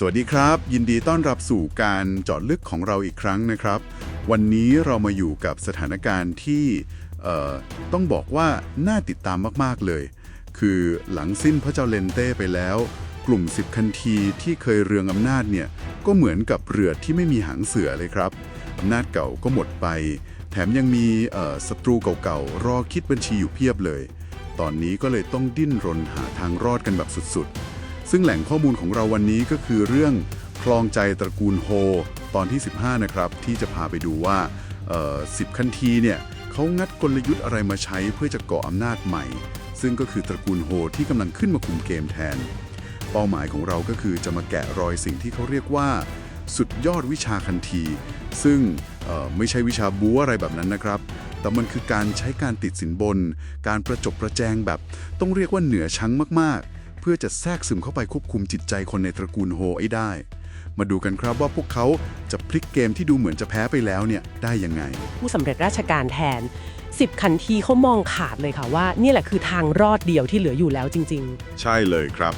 สวัสดีครับ ยินดีต้อนรับสู่การเจาะลึกของเราอีกครั้งนะครับ วันนี้เรามาอยู่กับสถานการณ์ที่ต้องบอกว่าน่าติดตามมากๆเลย คือหลังสิ้นพระเจ้าเลนเต้ไปแล้ว กลุ่ม10คันทีที่เคยเรืองอำนาจเนี่ยก็เหมือนกับเรือที่ไม่มีหางเสือเลยครับอำนาจเก่าก็หมดไป แถมยังมีศัตรูเก่าๆรอคิดบัญชีอยู่เพียบเลย ตอนนี้ก็เลยต้องดิ้นรนหาทางรอดกันแบบสุดๆ ซึ่งแหล่งข้อมูลของเราวันนี้ก็คือเรื่องคลองใจตระกูลโฮ ตอนที่ 15 นะครับ ที่จะพาไปดูว่าเอ่อ10คันทีเนี่ยเขางัดกลยุทธ์อะไรมาใช้เพื่อจะเกาะอำนาจใหม่ ซึ่งก็คือตระกูลโฮที่กำลังขึ้นมาคุมเกมแทน เป้าหมายของเราก็คือจะมาแกะรอยสิ่งที่เขาเรียกว่า สุดยอดวิชาคันที ซึ่งไม่ใช่วิชาบูอะไรแบบนั้นนะครับ แต่มันคือการใช้การติดสินบน การประจบประแจงแบบ ต้องเรียกว่าเหนือชั้งมากๆ พื่อจะแทรกซึมเข้าไปควบคุมจิตใจคนในตระกูลโฮไอ้ได้ มาดูกันครับว่าพวกเขาจะพลิกเกมที่ดูเหมือนจะแพ้ไปแล้วเนี่ยได้ยังไง ผู้สำเร็จราชการแทน 10คันทีเขามองขาดเลยค่ะว่า นี่แหละคือทางรอดเดียวที่เหลืออยู่แล้วจริง ใช่เลยครับ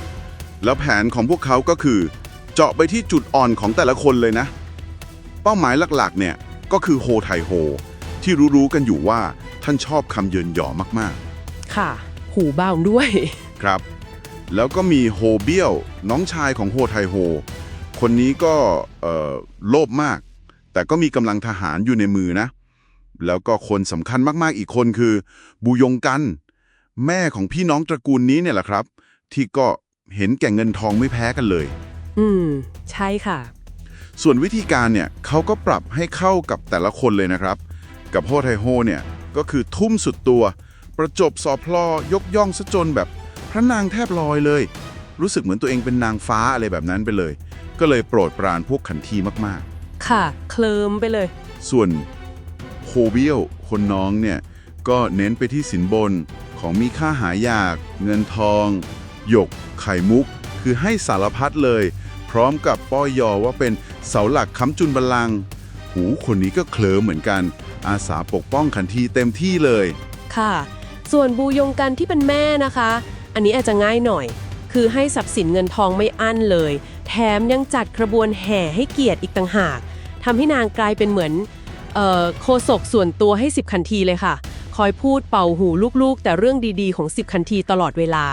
แล้วแผนของพวกเขาก็คือ เจาะไปที่จุดอ่อนของแต่ละคนเลยนะ เป้าหมายหลักๆ เนี่ยก็คือโฮไทโฮ ที่รู้ๆกันอยู่ว่าท่านชอบคำเยินหยอมากๆค่ะ หูเบาด้วยๆครับ แล้วก็มีโฮเบี้ยวน้องชายของโฮไทโฮ คนนี้ก็เอ่อโลภมาก แต่ก็มีกำลังทหารอยู่ในมือนะ แล้วก็คนสำคัญมากๆอีกคนคือบูยงกัน แม่ของพี่น้องตระกูลนี้เนี่ยแหละครับ ที่ก็เห็นแก่เงินทองไม่แพ้กันเลย อืม ใช่ค่ะ ส่วนวิธีการเนี่ยเขาก็ปรับให้เข้ากับแต่ละคนเลยนะครับ กับโฮไทโฮเนี่ยก็คือทุ่มสุดตัว ประจบสอพลอยกย่องซะจนแบบ พระนางแทบลอยเลย รู้สึกเหมือนตัวเองเป็นนางฟ้าอะไรแบบนั้นไปเลย ก็เลยโปรดปรานพวกขันทีมากค่ะ เคลิมไปเลย ๆ ส่วนโฮเบียวคนน้องเนี่ย ก็เน้นไปที่สินบนของมีค่าหายาก เงินทอง หยก ไข่มุก คือให้สารพัดเลย พร้อมกับป้อยยอว่าเป็นเสาหลักค้ำจุนบัลลังก์หูคนนี้ก็เคลิ้มเหมือนกัน อาสาปกป้องขันทีเต็มที่เลย ค่ะ ส่วนบูยงกันที่เป็นแม่นะคะ อันนี้อาจจะง่ายหน่อย คือให้ทรัพย์สินเงินทองไม่อั้นเลย แถมยังจัดกระบวนแห่ให้เกียรติอีกต่างหากทำให้นางกลายเป็นเหมือนเอ่อโคศกส่วนตัวให้10คันทีเลยค่ะ คอยพูดเป่าหูลูกๆ แต่เรื่องดีๆของ10คันทีตลอดเวลา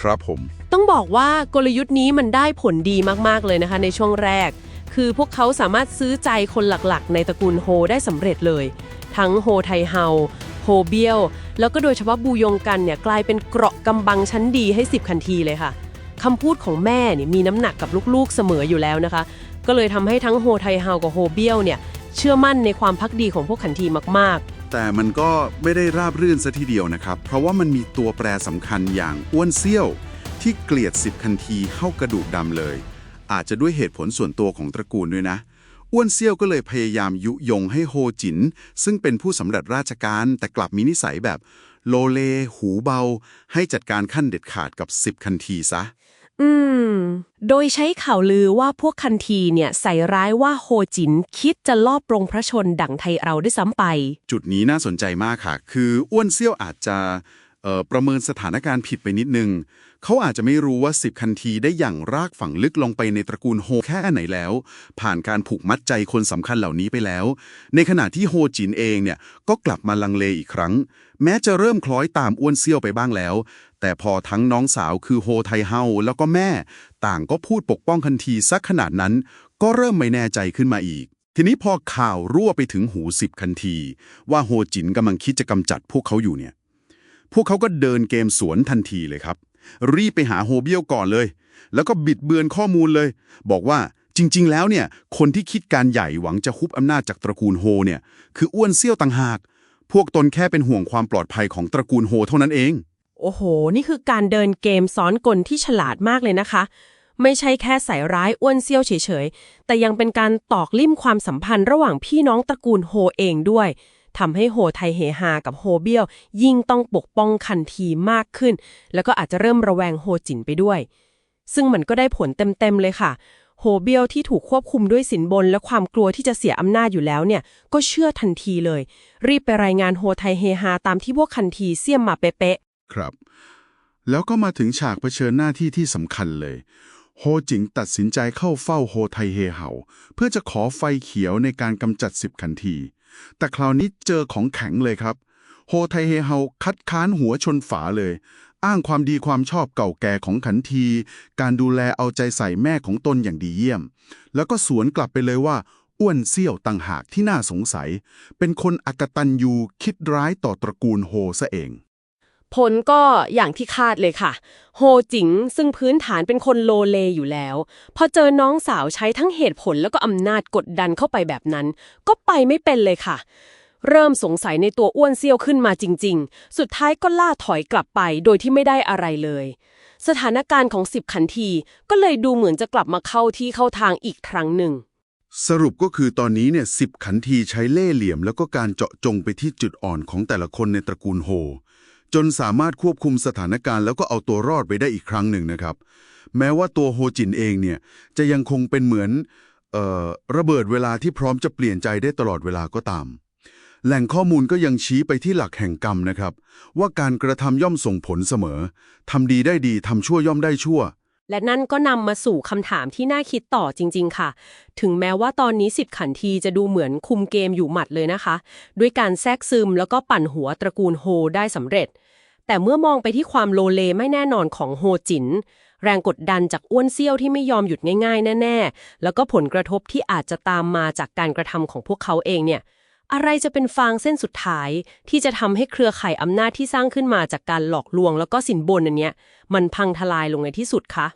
ครับผม ต้องบอกว่ากลยุทธ์นี้มันได้ผลดีมากๆเลยนะคะ ในช่วงแรก คือพวกเขาสามารถซื้อใจคนหลักๆ ในตระกูลโฮได้สำเร็จเลย ทั้งโฮไทเฮาโฮเบียว แล้วก็โดยเฉพาะบูยงกันเนี่ยกลายเป็นเกราะกำบังชั้นดีให้ 10 คันทีเลยค่ะคำพูดของแม่เนี่ยมีน้ำหนักกับลูกๆเสมออยู่แล้วนะคะ ก็เลยทำให้ทั้งโฮไทเฮากับโฮเบียวเนี่ยเชื่อมั่นในความพักดีของพวกขันทีมากๆแต่มันก็ไม่ได้ราบรื่นซะทีเดียวนะครับ เพราะว่ามันมีตัวแปรสำคัญอย่างอ้วนเซี่ยว ที่เกลียดสิบคันทีเข้ากระดูกดำเลย อาจจะด้วยเหตุผลส่วนตัวของตระกูลด้วยนะ อ้วนเซี่ยวก็เลยพยายามยุยงให้โฮจิน ซึ่งเป็นผู้สำเร็จราชการแต่กลับมีนิสัยแบบโลเล หูเบา ให้จัดการขั้นเด็ดขาดกับสิบคันทีซะๆอืม โดยใช้ข่าวลือว่าพวกคันทีเนี่ยใส่ร้ายว่าโฮจินคิดจะลอบปรงพระชนดั่งไทยเราด้วยซ้ำไป จุดนี้น่าสนใจมากค่ะ คืออ้วนเซี่ยวอาจจะเอ่อประเมินสถานการณ์ผิดไปนิดนึง เขาอาจจะไม่รู้ว่า 10 คันทีได้อย่างรากฝังลึกลงไปในตระกูลโฮแค่ไหนแล้ว ผ่านการผูกมัดใจคนสำคัญเหล่านี้ไปแล้ว ในขณะที่โฮจินเองเนี่ยก็กลับมาลังเลอีกครั้ง แม้จะเริ่มคล้อยตามอ้วนเซี่ยวไปบ้างแล้ว แต่พอทั้งน้องสาวคือโฮไทเฮาแล้วก็แม่ ต่างก็พูดปกป้องคันทีสักขนาดนั้น ก็เริ่มไม่แน่ใจขึ้นมาอีกทีนี้พอข่าวรั่วไปถึงหูสิบคันที ว่าโฮจินกำลังคิดจะกำจัดพวกเขาอยู่เนี่ย พวกเขาก็เดินเกมสวนทันทีเลยครับ รีบไปหาโฮเบี้ยวก่อนเลย แล้วก็บิดเบือนข้อมูลเลย บอกว่าจริง ๆ แล้วเนี่ย คนที่คิดการใหญ่หวังจะคุบอำนาจจากตระกูลโฮเนี่ย คืออ้วนเซี่ยวต่างหาก พวกตนแค่เป็นห่วงความปลอดภัยของตระกูลโฮเท่านั้นเอง โอ้โห นี่คือการเดินเกมซ้อนกลที่ฉลาดมากเลยนะคะ ไม่ใช่แค่ใส่ร้ายอ้วนเซี่ยวเฉยๆ แต่ยังเป็นการตอกลิ่มความสัมพันธ์ระหว่างพี่น้องตระกูลโฮเองด้วย ทำให้โฮไทเฮฮากับโฮเบี้ยว ยิ่งต้องปกป้องคันทีมากขึ้น แล้วก็อาจจะเริ่มระแวงโฮจินไปด้วย ซึ่งมันก็ได้ผลเต็มๆเลยค่ะโฮเบียวที่ถูกควบคุมด้วยสินบน และความกลัวที่จะเสียอำนาจอยู่แล้วเนี่ย ก็เชื่อทันทีเลย รีบไปรายงานโฮไทเฮฮาตามที่พวกคันทีเสี่ยมมาเป๊ะๆครับ แล้วก็มาถึงฉากเผชิญหน้าที่ที่สำคัญเลยโฮจิงตัดสินใจเข้าเฝ้าโฮไทเฮเหาเพื่อจะขอไฟเขียวในการกำจัดสิบขันที แต่คราวนี้เจอของแข็งเลยครับ โฮไทเฮเฮาคัดค้านหัวชนฝาเลย อ้างความดีความชอบเก่าแก่ของขันที การดูแลเอาใจใส่แม่ของตนอย่างดีเยี่ยม แล้วก็สวนกลับไปเลยว่าอ้วนเซี่ยวต่างหากที่น่าสงสัย เป็นคนอกตันยูคิดร้ายต่อตระกูลโฮซะเอง ผลก็อย่างที่คาดเลยค่ะ โฮจิงซึ่งพื้นฐานเป็นคนโลเลอยู่แล้ว พอเจอน้องสาวใช้ทั้งเหตุผลแล้วก็อำนาจกดดันเข้าไปแบบนั้น ก็ไปไม่เป็นเลยค่ะ เริ่มสงสัยในตัวอ้วนเซี่ยวขึ้นมาจริง ๆ สุดท้ายก็ล่าถอยกลับไปโดยที่ไม่ได้อะไรเลย สถานการณ์ของสิบขันทีก็เลยดูเหมือนจะกลับมาเข้าที่เข้าทางอีกครั้งหนึ่งสรุปก็คือตอนนี้เนี่ยสิบขันทีใช้เล่ห์เหลี่ยม แล้วก็การเจาะจงไปที่จุดอ่อนของแต่ละคนในตระกูลโฮ จนสามารถควบคุมสถานการณ์แล้วก็เอาตัวรอดไปได้อีกครั้งหนึ่งนะครับ แม้ว่าตัวโฮจินเองเนี่ยจะยังคงเป็นเหมือนออระเบิดเวลาที่พร้อมจะเปลี่ยนใจได้ตลอดเวลาก็ตาม แหล่งข้อมูลก็ยังชี้ไปที่หลักแห่งกรรมนะครับ ว่าการกระทำย่อมส่งผลเสมอทำดีได้ดีทำชั่วย่อมได้ชั่ว และนั่นก็นำมาสู่คำถามที่น่าคิดต่อจริง ๆ ค่ะ ถึงแม้ว่าตอนนี้สิบขันทีจะดูเหมือนคุมเกมอยู่หมัดเลยนะคะ ด้วยการแทรกซึมแล้วก็ปั่นหัวตระกูลโฮได้สำเร็จ แต่เมื่อมองไปที่ความโลเลไม่แน่นอนของโฮจิน แรงกดดันจากอ้วนเซี่ยวที่ไม่ยอมหยุดง่าย ๆ แน่ ๆ แล้วก็ผลกระทบที่อาจจะตามมาจากการกระทำของพวกเขาเองเนี่ยอะไรจะเป็นฟางเส้นสุดท้าย ที่จะทำให้เครือข่ายอำนาจที่สร้างขึ้นมาจากการหลอกลวงแล้วก็สินบนอันเนี้ย มันพังทลายลงในที่สุดคะ